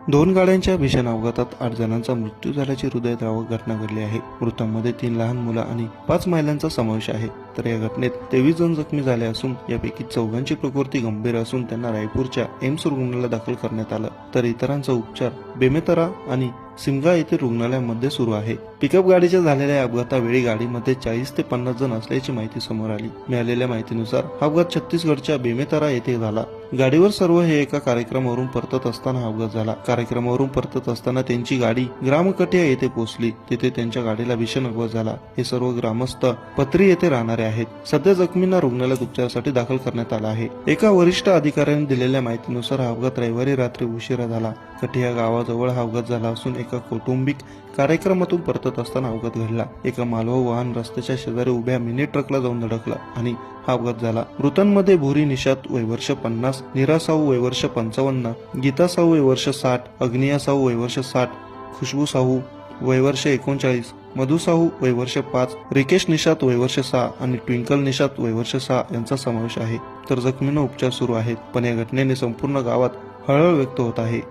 दोन गाड्यांच्या भीषण अपघातात आठ जणांचा मृत्यू झाल्याची हृदयद्रावक घटना घडली आहे. मृतांमध्ये तीन लहान मुलं आणि पाच महिलांचा समावेश आहे. तर या घटनेत तेवीस जण जखमी झाले असून यापैकी चौघांची प्रकृती गंभीर असून त्यांना रायपूरच्या एम्स रुग्णालयात दाखल करण्यात आलं. तर इतरांचा उपचार बेमेतरा आणि सिमगा येथील रुग्णालयामध्ये सुरू आहे. पिकअप गाडीच्या झालेल्या अपघातावेळी गाडीमध्ये चाळीस ते पन्नास जण असल्याची माहिती समोर आली. मिळालेल्या माहितीनुसार हा अपघात छत्तीसगडच्या बेमेतरा येथे झाला. गाडीवर सर्व हे एका कार्यक्रमावरून परतत असताना अपघात झाला. कार्यक्रमावरून परतत असताना त्यांची गाडी ग्रामकटिया येथे पोहोचली. तिथे त्यांच्या गाडीला भीषण अपघात झाला. हे सर्व ग्रामस्थ पत्री येथे राहणारे आहेत. सध्या जखमींना रुग्णालयात उपचारासाठी दाखल करण्यात आला आहे. एका वरिष्ठ अधिकाऱ्याने दिलेल्या माहितीनुसार हा अपघात रविवारी रात्री उशिरा झाला. कटिया गावाजवळ हा अपघात झाला असून एका कौटुंबिक कार्यक्रमातून परतत असताना अपघात घडला. एका मालवाहू वाहन रस्त्याच्या शेजारी उभ्या मिनी ट्रकला जाऊन धडकला आणि हा अपघात झाला. मृतांमध्ये भोरी निषाद वैवर्ष पन्नास निरा साहू वयवर्ष पंचावन्न गीता साहू वयवर्ष साठ अग्निया साहू वयवर्ष साठ खुशबू साहू वयवर्ष एकोणचाळीस मधु साहू वयवर्ष पाच रिकेश निषाद वयवर्ष सहा आणि ट्विंकल निषाद वयवर्ष सहा यांचा समावेश आहे. तर जखमींना उपचार सुरू आहेत पण या घटनेने संपूर्ण गावात हळहळ व्यक्त होत आहे.